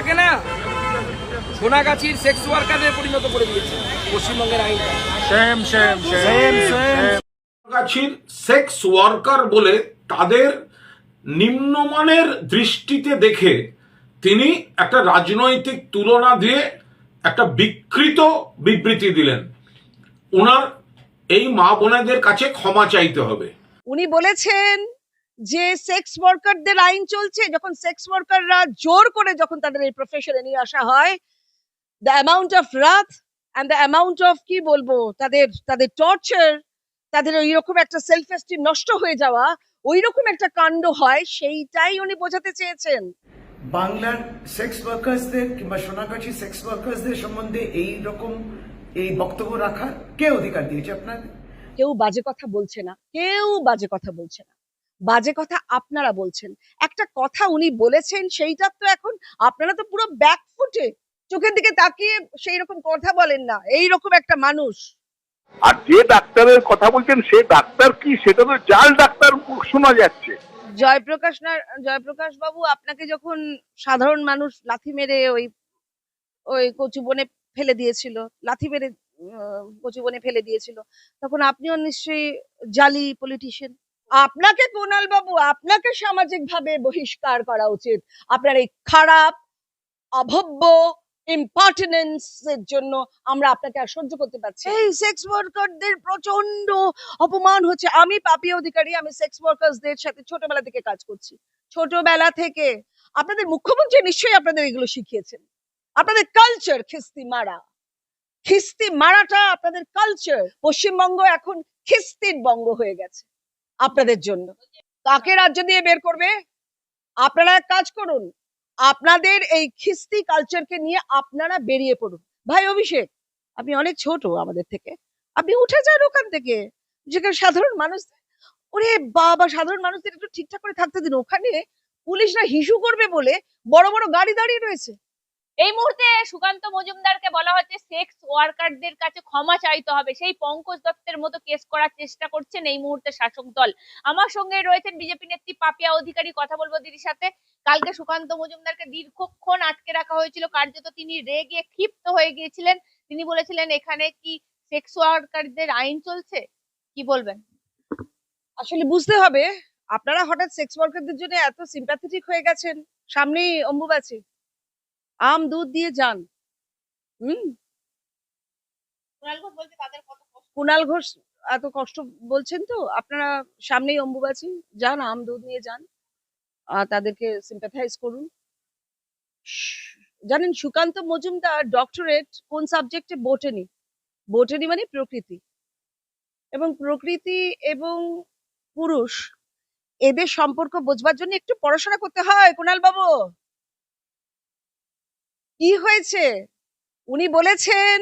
আইনটাকে না? সোনাগাছির সেক্স ওয়ার্কারে পরিণত করে দিয়েছে পশ্চিমবঙ্গের আইনটা। সেক্স ওয়ার্কার বলে তাদের নিম্নমানের দৃষ্টিতে দেখে তিনি একটা রাজনৈতিক তুলনা দিয়ে একটা বিকৃত বিবৃতি দিলেন। ওনার এই মা বোনেদের কাছে ক্ষমা চাইতে হবে। উনি বলেছেন যে সেক্স ওয়ার্কারদের আইন চলছে যখন সেক্স ওয়ার্কাররা জোর করে যখন তাদের এই প্রফেশনে নিয়ে আসা হয় দ্য অ্যামাউন্ট অফ রাত অ্যান্ড দ্য অ্যামাউন্ট অফ কি বলব তাদের তাদের টর্চার তাদের ওই রকম একটা সেলফ এস্টিম নষ্ট হয়ে যাওয়া ওই রকম একটা কাণ্ড হয় সেইটাই উনি বোঝাতে চেয়েছেন। বাংলার সেক্স ওয়ার্কার্সদের কিংবা সোনাগাছি সেক্স ওয়ার্কার্সদের সম্বন্ধে এই রকম এই বক্তব্য রাখার কে অধিকার দিয়েছে আপনাকে কেউ বাজে কথা বলছে না কেউ বাজে কথা বলছে না। বাজে কথা আপনারা বলছেন। একটা কথা উনি বলেছেন সেইটা তো এখন আপনারা তো পুরো ব্যাকফুটে চোখের দিকে তাকিয়ে সেই রকম কথা বলেন না এই রকম একটা মানুষ। আর যে ডাক্তারের কথা বলছেন সে ডাক্তার কি? সেটা তো জাল ডাক্তার শোনা যাচ্ছে। জয়প্রকাশ না জয়প্রকাশ বাবু আপনাকে যখন সাধারণ মানুষ লাথি মেরে ওই ওই কচু বনে ফেলে দিয়েছিল লাথি মেরে কচু বনে ফেলে দিয়েছিল তখন আপনিও নিশ্চয়ই জালি পলিটিশিয়ান আপনাকে কোনাল বাবু আপনাকে সামাজিক ভাবে বহিষ্কার করা উচিত। আপনার এই খারাপ, অভব্য ইম্পার্টেন্স এর জন্য আমরা আপনাকে আর সহ্য করতে পারছি এই সেক্স ওয়ার্কারদের প্রচণ্ড অপমান হচ্ছে। আমি পাপিয়া অধিকারী, আমি সেক্স ওয়ার্কার্সদের সাথে ছোটবেলা থেকে কাজ করছি। ছোটবেলা থেকে। আপনাদের মুখ্যমন্ত্রী নিশ্চয়ই আপনাদের এগুলো শিখিয়েছেন। আপনাদের কালচার খিস্তি মারা। খিস্তি মারাটা আপনাদের কালচার পশ্চিমবঙ্গ এখন খিস্তির বঙ্গ হয়ে গেছে। আপনাদের জন্য। কাকে রাজ্য দিয়ে বের করবে? আপনারা এক কাজ করুন, আপনাদের এই খিস্তি কালচারকে নিয়ে আপনারা বেরিয়ে পড়ুন। ভাই অভিষেক, আপনি অনেক ছোট আমাদের থেকে। আপনি উঠে যান ওখান থেকে। যেখানে সাধারণ মানুষ, ওরে বাবা, সাধারণ মানুষদের একটু ঠিকঠাক করে থাকতে দিন। ওখানে পুলিশরা হিসু করবে বলে বড় বড় গাড়ি দাঁড়িয়ে রয়েছে। এই মুহূর্তে সুকান্ত মজুমদারকে বলা হচ্ছে সেক্স ওয়ার্কারদের কাছে ক্ষমা চাইতে হবে। সেই পঙ্কজ দত্তের মতো কেস করার চেষ্টা করছেন এই মুহূর্তে শাসক দল। আমার সঙ্গে রয়েছেন বিজেপি নেত্রী পাপিয়া অধিকারী, কথা বলব দিদির সাথে। কালকে সুকান্ত মজুমদারকে দীর্ঘক্ষণ আটকে রাখা হয়েছিল। কার্যত তিনি রেগে ক্ষিপ্ত হয়ে গিয়েছিলেন। তিনি বলেছিলেন, এখানে কি সেক্স ওয়ার্কারদের আইন চলছে? কি বলবেন? আসলে বুঝতে হবে, আপনারা হঠাৎ সেক্স ওয়ার্কারদের জন্য এত সিম্প্যাথেটিক হয়ে গেছেন? সামনেই অম্বুবাচী। আম দুধ দিয়ে যান। হুম? কুণাল ঘোষ এত কষ্ট বলছেন তো? আপনারা সামনেই অম্বুবাচী। যান আম দুধ নিয়ে যান। আর তাদেরকে সিম্প্যাথাইজ করুন। জানেন সুকান্ত মজুমদার ডক্টরেট কোন সাবজেক্টে বোটানি? বোটানি মানে প্রকৃতি। এবং প্রকৃতি এবং পুরুষ এদের সম্পর্ক বোঝবার জন্য একটু পড়াশোনা করতে হয় কুণাল বাবু কি হয়েছে? উনি বলেছেন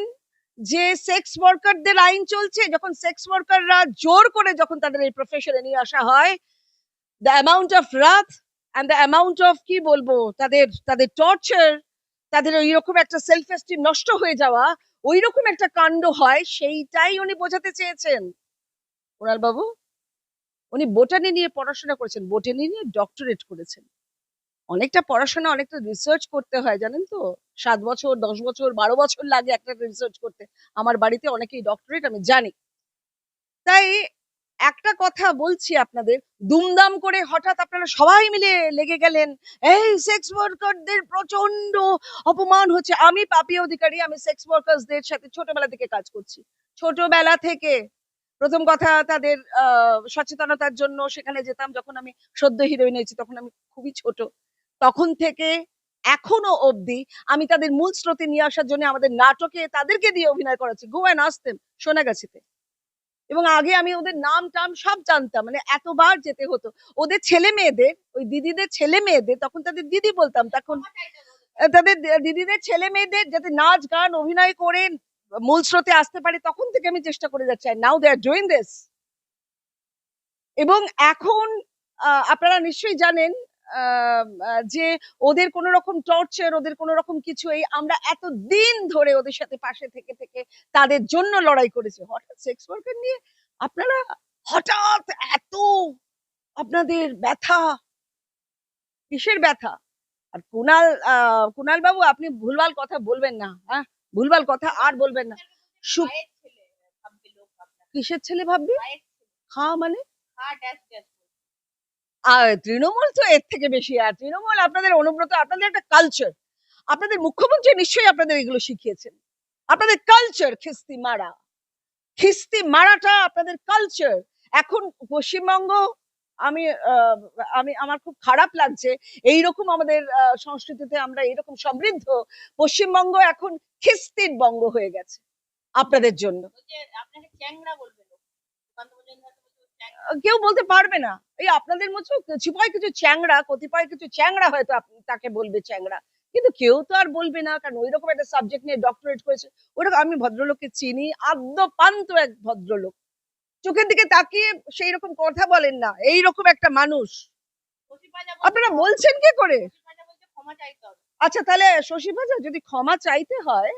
যে সেক্স ওয়ার্কারদের আইন চলছে, যখন সেক্স ওয়ার্কাররা জোর করে যখন তাদের এই প্রফেশনে নিয়ে আসা হয় দ্য অ্যামাউন্ট অফ রাত অ্যান্ড দ্য অ্যামাউন্ট অফ কি বলব, তাদের তাদের টর্চার তাদের ওই রকম একটা সেলফ এস্টিম নষ্ট হয়ে যাওয়া ওই রকম একটা কাণ্ড হয়, সেইটাই উনি বোঝাতে চেয়েছেন। বাবু উনি বোটানি নিয়ে পড়াশোনা করেছেন বোটানি নিয়ে ডক্টরেট করেছেন। অনেকটা পড়াশোনা, অনেকটা রিসার্চ করতে হয়, জানেন তো? সাত বছর, দশ বছর, বারো বছর লাগে একটা রিসার্চ করতে। আমার বাড়িতে অনেকেই ডক্টরেট আমি জানি। তাই একটা কথা বলছি আপনাদের, দুমদাম করে হঠাৎ আপনারা সবাই মিলে লেগে গেলেন, এই সেক্স ওয়ার্কারদের প্রচণ্ড অপমান হচ্ছে। আমি পাপিয়া অধিকারী, আমি সেক্স ওয়ার্কার্সদের সাথে ছোটবেলা থেকে কাজ করছি। ছোটবেলা থেকে। প্রথম কথা তাদের সচেতনতার জন্য সেখানে যেতাম, যখন আমি সদ্য হিরোইন হয়েছি, তখন আমি খুবই ছোট। তখন থেকে এখনও অবধি আমি তাদের মূল স্রোতে নিয়ে আসার জন্য আমাদের নাটকে তাদেরকে দিয়ে অভিনয় করাচ্ছি গো অ্যান্ড সোনাগাছিতে। এবং আগে আমি ওদের নাম টাম সব জানতাম। মানে এতবার যেতে হতো। ওদের ছেলে মেয়েদের, ওই দিদিদের ছেলে মেয়েদের, তখন তাদের দিদি বলতাম, তখন তাদের দিদিদের ছেলে মেয়েদের যাতে নাচ, গান, অভিনয় করে মূল স্রোতে আসতে পারে, তখন থেকে আমি চেষ্টা করে যাচ্ছি। নাও দে আর ডুইং এবং এখন আপনারা নিশ্চয়ই জানেন যে ওদের কোনো রকম টর্চার ওদের কোনো রকম কিছু এই আমরা এত দিন ধরে ওদের সাথে পাশে থেকে থেকে তাদের জন্য লড়াই করেছি। হঠাৎ সেক্স ওয়ার্কার নিয়ে আপনারা হঠাৎ এত আপনাদের ব্যথা কিসের ব্যথা? আর কুনাল আহ, কুনাল বাবু আপনি ভুলভাল কথা বলবেন না হ্যাঁ? ভুলভাল কথা আর বলবেন না। কিসের ছেলে ভাববি? হ্যাঁ মানে? আর তৃণমূল তো এর থেকে বেশি আর তৃণমূল আপনাদের অনুব্রত আপনাদের একটা কালচার আপনাদের মুখ্যমন্ত্রী নিশ্চয়ই আপনাদের এগুলো শিখিয়েছেন। আপনাদের কালচার খিস্তি মারা। খিস্তি মারাটা আপনাদের কালচার এখন পশ্চিমবঙ্গ আমি আমি আমার খুব খারাপ লাগছে। এইরকম আমাদের আহ, সংস্কৃতিতে আমরা এরকম সমৃদ্ধ। পশ্চিমবঙ্গ এখন খিস্তির বঙ্গ হয়ে গেছে আপনাদের জন্য। আপনাকে চ্যাংড়া বলবে কেউ বলতে পারবে না। এই আপনাদের মতো কতিপয় কিছু চ্যাংড়া কতিপয় কিছু চ্যাংড়া হয়তো তাকে বলবে চ্যাংড়া। কিন্তু কেউ তো আর বলবে না কারণ ওই রকম একটা সাবজেক্ট নিয়ে ডক্টরেট করেছে। ওরকম আমি ভদ্রলোককে চিনি আদ্যপান্ত এক ভদ্রলোক। চোখের দিকে তাকিয়ে সেই রকম কথা বলেন না এই রকম একটা মানুষ। আপনারা বলছেন কি করে? আচ্ছা তাহলে শশী পাজা যদি ক্ষমা চাইতে হয়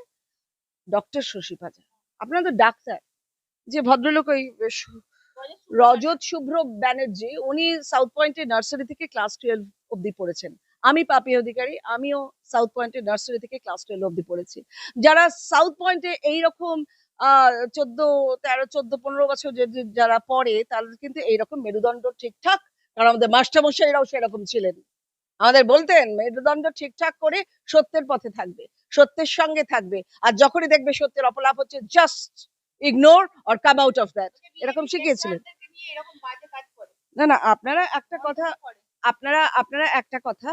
ডক্টর শশী ভাজা আপনারা তো ডাক্তার যে ভদ্রলোক ওই রজত শুভ্র ব্যানার্জি, উনি সাউথ পয়েন্টের নার্সারি থেকে ক্লাস টুয়েলভ অব্দি পড়েছেন। আমি পাপি অধিকারী, আমিও সাউথ পয়েন্টের নার্সারি থেকে ক্লাস টুয়েলভ অব্দি পড়েছি। যারা সাউথ পয়েন্টে এইরকম চোদ্দ, তেরো, চোদ্দ, পনেরো বছর যারা পড়ে তাদের কিন্তু এইরকম মেরুদণ্ড ঠিকঠাক, কারণ আমাদের মাস্টারমশাইরাও সেরকম ছিলেন। আমাদের বলতেন, মেরুদণ্ড ঠিকঠাক করে সত্যের পথে থাকবে, সত্যের সঙ্গে থাকবে। আর যখনই দেখবে সত্যের অপলাপ হচ্ছে just ignore or come out of that এরকম শিখিয়েছিলেন। না না আপনারা একটা কথা আপনারা আপনারা একটা কথা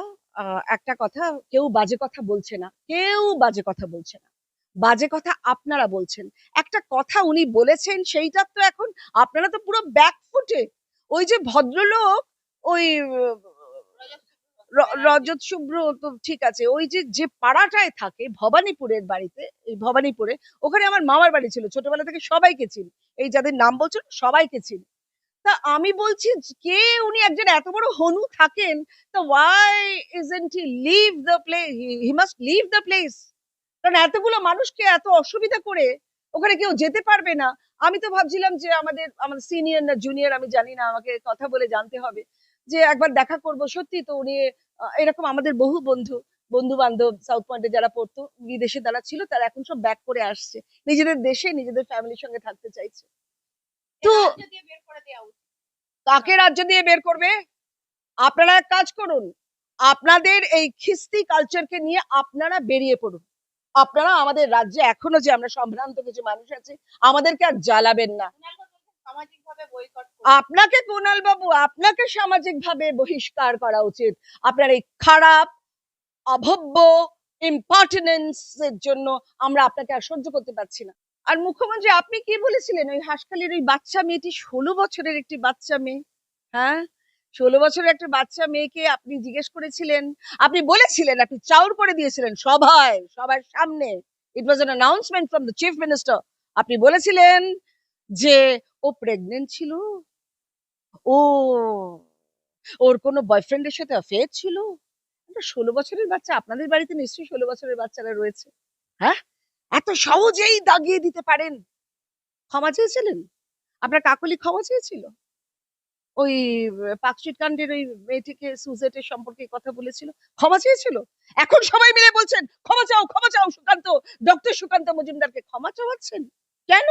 একটা কথা কেউ বাজে কথা বলছে না। কেউ বাজে কথা বলছে না। বাজে কথা আপনারা বলছেন। একটা কথা উনি বলেছেন সেইটা তো এখন আপনারা তো পুরো ব্যাকফুটে ওই যে ভদ্রলোক ওই রজত শুভ্র তো ঠিক আছে। ওই যে যে পাড়াটায় থাকে ভবানীপুরের বাড়িতে এই ভবানীপুরে ওখানে আমার মামার বাড়ি ছিল। ছোটবেলা থেকে সবাইকে চিনি। এই যাদের নাম বলছেন সবাইকে চিনি। তা আমি বলছি কে উনি একজন এত বড় হনু থাকেন? তা why isn't he leave the play he must leave the place কারণ এতগুলো মানুষকে এত অসুবিধা করে ওখানে কেউ যেতে পারবে না। আমি তো ভাবছিলাম যে আমাদের আমাদের সিনিয়র না জুনিয়র আমি জানি না আমাকে কথা বলে জানতে হবে। যে একবার দেখা করব সত্যি তো উনি এরকম আমাদের বহু বন্ধু বন্ধু বান্ধব সাউথ পয়েন্টে যারা পড়তো বিদেশে যারা ছিল তারা এখন সব ব্যাক করে আসছে। নিজেদের দেশে নিজেদের ফ্যামিলির সঙ্গে থাকতে চাইছে। তো কাকে রাজ্য দিয়ে বের করবে? আপনারা এক কাজ করুন আপনাদের এই খিস্তি কালচারকে নিয়ে আপনারা বেরিয়ে পড়ুন। আপনারা আমাদের রাজ্যে এখনও যে আমরা সম্ভ্রান্ত কিছু মানুষ আছে আমাদেরকে আর জ্বালাবেন না। আপনাকে কুণাল বাবু, আপনাকে সামাজিক ভাবে বহিষ্কার করা উচিত। আপনার এই খারাপ, অভব্য ইম্পার্টেন্স এর জন্য আমরা আপনাকে আর সহ্য করতে পারছি না। আর মুখ্যমন্ত্রী, আপনি কি বলেছিলেন? ওই হাসখালির ওই বাচ্চা মেয়েটি ষোলো বছরের একটি বাচ্চা মেয়ে। হ্যাঁ? ষোলো বছরের একটা বাচ্চা মেয়েকে আপনি জিজ্ঞেস করেছিলেন। আপনি বলেছিলেন, আপনি চাউর করে দিয়েছিলেন সভায়, সবার সামনে। It was an announcement from the chief minister আপনি বলেছিলেন যে ও প্রেগনেন্ট ছিল? ও, ওর কোনো বয়ফ্রেন্ডের সাথে অ্যাফেয়ার ছিল? একটা ষোলো বছরের বাচ্চা, আপনাদের বাড়িতে নিশ্চয়ই ষোলো বছরের বাচ্চারা রয়েছে। হ্যাঁ? এত সহজেই দাগিয়ে দিতে পারেন। ক্ষমা চেয়েছিলেন? আপনার কাকলি ক্ষমা চেয়েছিল? ওই পাকশিট কাণ্ডের ওই মেয়েটিকে সুজেটের সম্পর্কে কথা বলেছিল? ক্ষমা চেয়েছিল? এখন সবাই মিলে বলছেন, ক্ষমা চাও ক্ষমা চাও সুকান্ত ডক্টর সুকান্ত মজুমদারকে ক্ষমা চাওয়াচ্ছেন? কেন?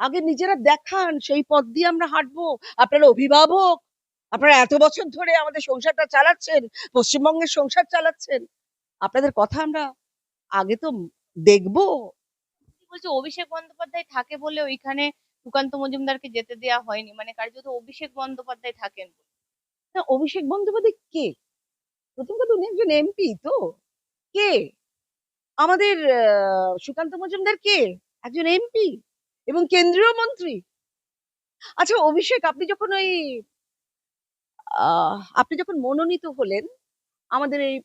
আগে নিজেরা দেখান সেই পথ দিয়ে আমরা হাঁটবো। আপনারা অভিভাবক আপনারা এত বছর ধরে আমাদের সংসারটা চালাচ্ছেন পশ্চিমবঙ্গের সংসার চালাচ্ছেন। আপনাদের কথা আমরা আগে তো দেখব। বলছে অভিষেক বন্দ্যোপাধ্যায় থাকে বলে ওইখানে সুকান্ত মজুমদারকে যেতে দেওয়া হয়নি। মানে কার্যত অভিষেক বন্দ্যোপাধ্যায় থাকেন না অভিষেক বন্দ্যোপাধ্যায় কে? প্রথম কথা উনি একজন এমপি তো। কে? আমাদের সুকান্ত মজুমদার কে? একজন এমপি? এবং কেন্দ্রীয় মন্ত্রী। আচ্ছা অভিষেক, আপনি যখন ওই আপনি যখন মনোনীত হলেন, আমাদের এই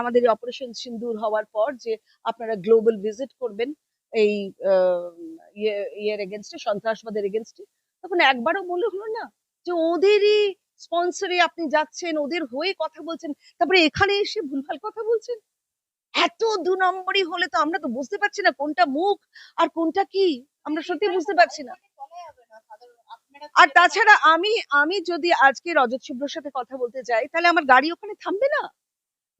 আমাদের অপারেশন সিন্দুর হওয়ার পর যে আপনারা গ্লোবাল ভিজিট করবেন, এই ইয়ে ইয়ের এগেনস্টে সন্ত্রাসবাদের এগেনস্টে তখন একবারও মনে হলো না যে ওদেরই স্পন্সরে আপনি যাচ্ছেন, ওদের হয়ে কথা বলছেন, তারপরে এখানে এসে ভুলভাল কথা বলছেন? এত দু নম্বরই হলে তো আমরা তো বুঝতে পারছি না কোনটা মুখ আর কোনটা কি। আমরা সত্যি বুঝতে পারছি না। আর তাছাড়া আমি আমি যদি আজকে রজত শুভ্রর সাথে কথা বলতে যাই, তাহলে আমার গাড়ি ওখানে থামবে না?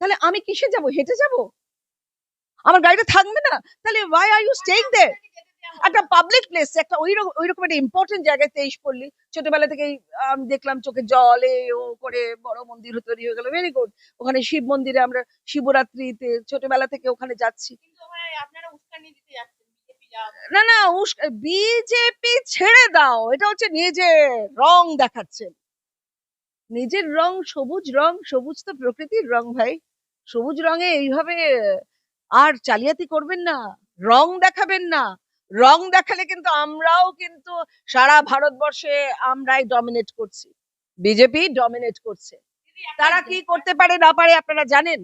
তাহলে আমি কিসে যাব? হেঁটে যাব? আমার গাড়িটা থাকবে না? তাহলে why are you staying there একটা পাবলিক প্লেস একটা ওই রকম ওই রকম একটা ইম্পর্টেন্ট জায়গায় তেইশ পড়লি ছোটবেলা থেকেই আমি দেখলাম চোখে জলে ও করে বড় মন্দির তৈরি হয়ে গেল। ভেরি গুড ওখানে শিব মন্দিরে আমরা শিবরাত্রিতে ছোটবেলা থেকে ওখানে যাচ্ছি। না না বিজেপি ছেড়ে দাও। এটা হচ্ছে নিজে রং দেখাচ্ছেন নিজের রং সবুজ রং সবুজ তো প্রকৃতির রং ভাই। সবুজ রঙে এইভাবে আর জালিয়াতি করবেন না রং দেখাবেন না। রং দেখালে কিন্তু আমরাও কিন্তু সারা ভারতবর্ষে আমরাই ডমিনেট করছি। বিজেপি ডমিনেট করছে। তারা কি করতে পারে না পারে আপনারা জানেন?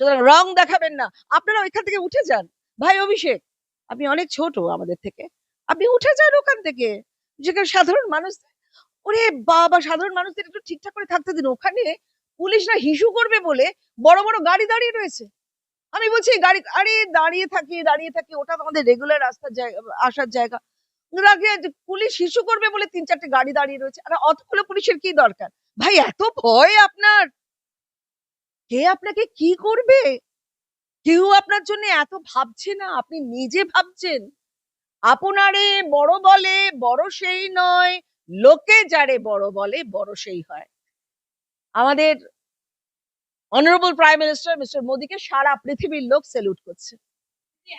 সুতরাং রং দেখাবেন না। আপনারা ওইখান থেকে উঠে যান। ভাই অভিষেক আপনি অনেক ছোট আমাদের থেকে। আপনি উঠে যান ওখান থেকে। যেখানে সাধারণ মানুষ ওরে বাবা, সাধারণ মানুষদের একটু ঠিকঠাক করে থাকতে দিন। ওখানে পুলিশরা হিসু করবে বলে বড় বড় গাড়ি দাঁড়িয়ে রয়েছে। আমি বলছি, গাড়ি, আরে দাঁড়িয়ে থাকি দাঁড়িয়ে থাকি। ওটা আমাদের রেগুলার রাস্তার জায়গা, আসার জায়গা। পুলিশ হিসু করবে বলে তিন চারটে গাড়ি দাঁড়িয়ে রয়েছে? আর অতগুলো পুলিশের কি দরকার? ভাই, এত ভয় আপনার। কে আপনাকে কি করবে? কেউ আপনার জন্য এত ভাবছে না আপনি নিজে ভাবছেন। আপনারে বড় বলে বড় সেই নয় লোকে যারে বড় বলে বড় সেই হয়। আমাদের অনারেবল প্রাইম মিনিস্টার মিস্টার মোদীকে সারা পৃথিবীর লোক সেলুট করছে।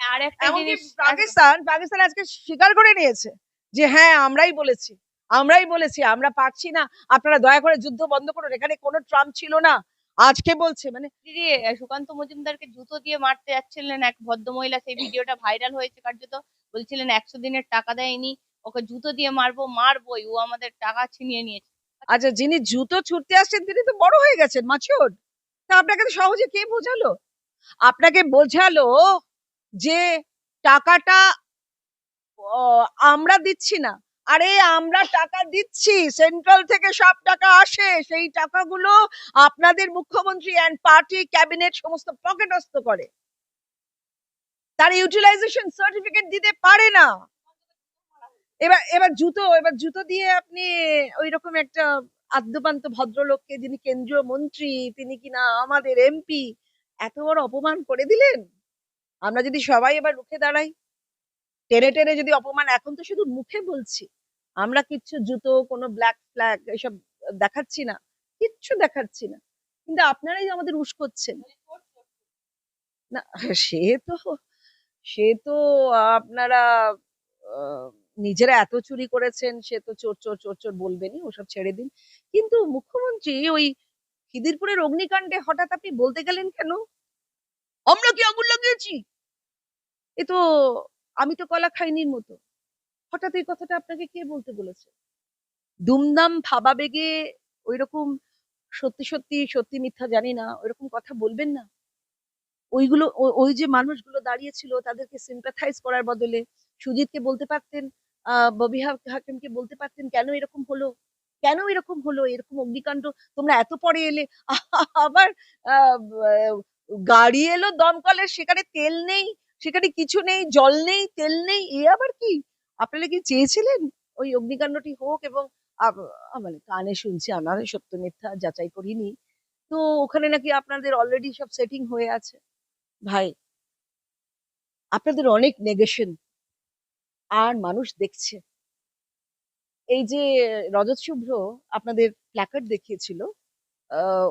আর একটা জিনিস পাকিস্তান পাকিস্তান আজকে স্বীকার করে নিয়েছে যে হ্যাঁ আমরাই বলেছি আমরাই বলেছি আমরা পারছি না। আপনারা দয়া করে যুদ্ধ বন্ধ করুন এখানে কোনো ট্রাম্প ছিল না। আজকে বলছে মানে দিদি সুকান্ত মজুমদারকে জুতো দিয়ে মারতে যাচ্ছিলেন এক ভদ্রমহিলা সেই ভিডিওটা ভাইরাল হয়েছে কার্যত। বলছিলেন একশো দিনের টাকা দেয়নি ওকে জুতো দিয়ে মারবো মারবোই ও আমাদের টাকা ছিনিয়ে নিয়েছে। আচ্ছা যিনি জুতো ছুটতে আসছেন তিনি তো বড় হয়ে গেছেন মাচিওর তা আপনাকে তো সহজে কে বোঝালো? আপনাকে বোঝালো যে টাকাটা আমরা দিচ্ছি না। আরে আমরা টাকা দিচ্ছি সেন্ট্রাল থেকে সব টাকা আসে, সেই টাকাগুলো আপনাদের মুখ্যমন্ত্রী অ্যান্ড পার্টি ক্যাবিনেট সমস্ত পকেটস্থ করে। তার ইউটিলাইজেশন সার্টিফিকেট দিতে পারে না। এবার এবার জুতো এবার জুতো দিয়ে আপনি ওই রকম একটা আদ্যপান্ত ভদ্রলোককে যিনি কেন্দ্রীয় মন্ত্রী, তিনি কিনা আমাদের এমপি এত বড় অপমান করে দিলেন? আমরা যদি সবাই এবার রুখে দাঁড়াই। টেনে টেনে যদি অপমান, এখন তো শুধু মুখে বলছি। আমরা কিচ্ছু জুতো, কোনো ব্ল্যাক ফ্ল্যাগ এসব দেখাচ্ছি না, কিচ্ছু দেখাচ্ছি না। কিন্তু আপনারাই আমাদের উস্কোচ্ছেন না, সে তো সে তো আপনারা নিজেরা এত চুরি করেছেন, সে তো চোর চোর চোর চোর বলবেনই, ওসব ছেড়ে দিন। কিন্তু মুখ্যমন্ত্রী ওই খিদিরপুরের অগ্নিকাণ্ডে হঠাৎ আপনি বলতে গেলেন কেন? আমরা কি আগুন লাগিয়েছি এ তো আমি তো কলা খাইনির মতো। হঠাৎ এই কথাটা আপনাকে কে বলতে বলেছে? দুমদাম ভাবাবেগে ওইরকম সত্যি সত্যি সত্যি মিথ্যা জানি না, ওইরকম কথা বলবেন না? ওইগুলো ওই যে মানুষগুলো দাঁড়িয়েছিল তাদেরকে সিম্পাথাইজ করার বদলে সুজিতকে বলতে পারতেন ববি হাকিমকে বলতে পারতেন, কেন এরকম হলো? কেন এরকম হলো? এরকম অগ্নিকাণ্ড? তোমরা এত পরে এলে? আবার গাড়ি এলো দমকলের সেখানে তেল নেই সেখানে কিছু নেই, জল নেই, তেল নেই, এ আবার কি? আপনারা কি চেয়েছিলেন? ওই অগ্নিকাণ্ডটি হোক এবং মানে কানে শুনছি আমার সত্য মিথ্যা যাচাই করিনি। তো ওখানে নাকি আপনাদের অলরেডি সব সেটিং হয়ে আছে। ভাই, আপনাদের অনেক নেগেশন আর মানুষ দেখছে। এই যে রজত শুভ্র আপনাদের প্ল্যাকার্ড দেখিয়েছিল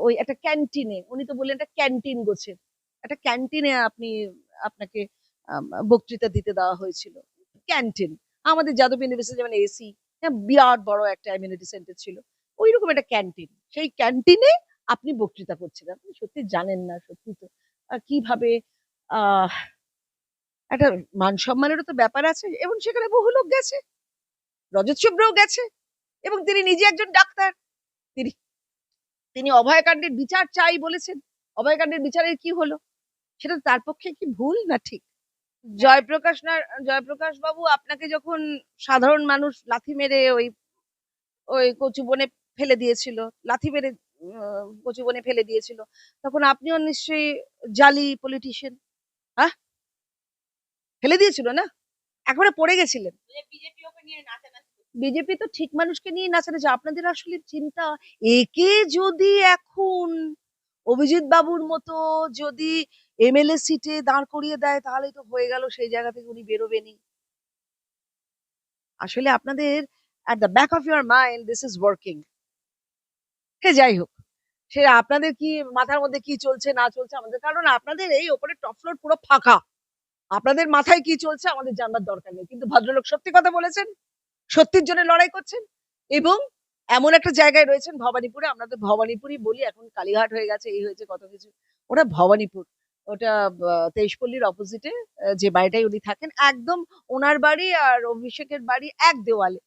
ওই একটা ক্যান্টিনে উনি তো বললেন একটা ক্যান্টিন গোছের। একটা ক্যান্টিনে আপনি, আপনাকে বক্তৃতা দিতে দেওয়া হয়েছিল। ক্যান্টিন আমাদের যাদব ইউনিভার্সিটি যেমন এসি বিরাট বড় একটা ইমিউনিটি সেন্টার ছিল। ওই রকম একটা ক্যান্টিন সেই ক্যান্টিনে আপনি বক্তৃতা করছিলেন। আপনি সত্যি জানেন না, সত্যি তো। কীভাবে একটা মান সম্মানেরও তো ব্যাপার আছে, এবং সেখানে বহু লোক গেছে। রজত শুভ্রও গেছে, এবং তিনি নিজে একজন ডাক্তার। তিনি তিনি অভয়কাণ্ডের বিচার চাই বলেছেন। অভয়কাণ্ডের বিচারের কি হলো? সেটা তার পক্ষে কি ভুল না ঠিক? জয়প্রকাশ না, জয়প্রকাশ বাবু আপনাকে যখন সাধারণ মানুষ লাথি মেরে ওই ওই কচু বনে ফেলে দিয়েছিল, লাথি মেরে কচু বনে ফেলে দিয়েছিল, তখন আপনিও নিশ্চয়ই জালি পলিটিশিয়ান হ্যাঁ? ফেলে দিয়েছিল না? একবারে পড়ে গেছিলেন। বিজেপি তো ঠিক মানুষকে নিয়ে নাচানাচি, আপনাদের আসলে চিন্তা? একে যদি এখন অভিজিৎ বাবুর মতো যদি এমএলএ সিটে দাঁড় করিয়ে দেয় তাহলে তো হয়ে গেল, সেই জায়গা থেকে উনি বেরোবেনই। আসলে আপনাদের at the back of your mind this is working সে যাই হোক, সে আপনাদের কি, মাথার মধ্যে কি চলছে, না চলছে আমাদের, কারণ আপনাদের এই ওপরে টপ ফ্লোর পুরো ফাঁকা। আপনাদের মাথায় কি চলছে, আমাদের জানবার দরকার নেই। কিন্তু ভদ্রলোক সত্যি কথা বলেছেন, সত্যির জন্য লড়াই করছেন, এবং এমন একটা জায়গায় রয়েছেন, ভবানীপুরে। আমরা তো ভবানীপুরই বলি, এখন কালীঘাট হয়ে গেছে, এই হয়েছে, কত কিছু। ওটা ভবানীপুর। ওটা তেইশপল্লীর অপোজিটে যে বাড়িটায় উনি থাকেন একদম ওনার বাড়ি আর অভিষেকের বাড়ি এক দেওয়ালে।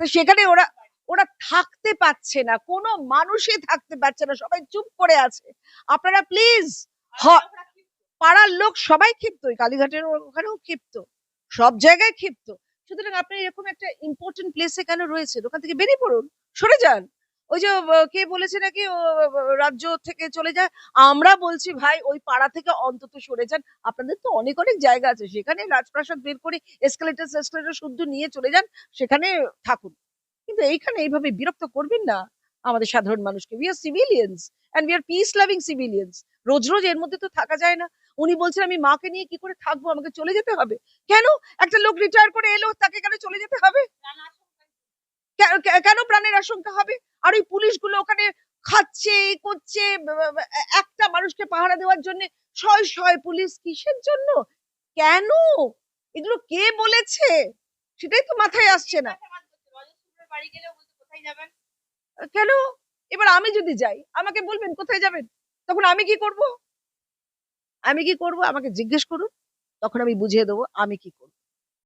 তো সেখানে ওরা ওরা থাকতে পারছে না কোনো মানুষই থাকতে পারছে না সবাই চুপ করে আছে। আপনারা প্লিজ পাড়ার লোক সবাই ক্ষিপ্ত কালীঘাটের ওখানেও ক্ষিপ্ত সব জায়গায় ক্ষিপ্ত। সুতরাং আপনি এরকম একটা ইম্পর্টেন্ট প্লেসে কেন রয়েছেন? ওখান থেকে বেরিয়ে পড়ুন সরে যান। ওই যে কে বলেছে নাকি? রাজ্য থেকে চলে যায়। আমরা বলছি, ভাই, ওই পাড়া থেকে অন্তত সরে যান। আপনাদের তো অনেক অনেক জায়গা আছে। সেখানে রাজপ্রাসাদ বের করে এসকালেটার এসকালেটার শুদ্ধ নিয়ে চলে যান। সেখানে থাকুন। কিন্তু এইখানে এইভাবে বিরক্ত করবেন না আমাদের সাধারণ মানুষকে। We are civilians and we are peace loving civilians রোজ রোজ এর মধ্যে তো থাকা যায় না। উনি বলছেন, আমি মাকে নিয়ে কি করে থাকব? আমাকে চলে যেতে হবে? কেন? একটা লোক রিটায়ার করে এলো, তাকে কেন চলে যেতে হবে? কেন প্রাণের আশঙ্কা হবে? আর ওই পুলিশগুলো ওখানে খাচ্ছে করছে একটা মানুষকে পাহারা দেওয়ার জন্য শয় শয় পুলিশ কিসের জন্য? কেন? এগুলো কে বলেছে? সেটাই তো মাথায় আসছে না। কেন? এবার আমি যদি যাই, আমাকে বলবেন কোথায় যাবেন? তখন আমি কি করব? আমি কি করব? আমাকে জিজ্ঞেস করুন, তখন আমি বুঝিয়ে দেবো আমি কি করব।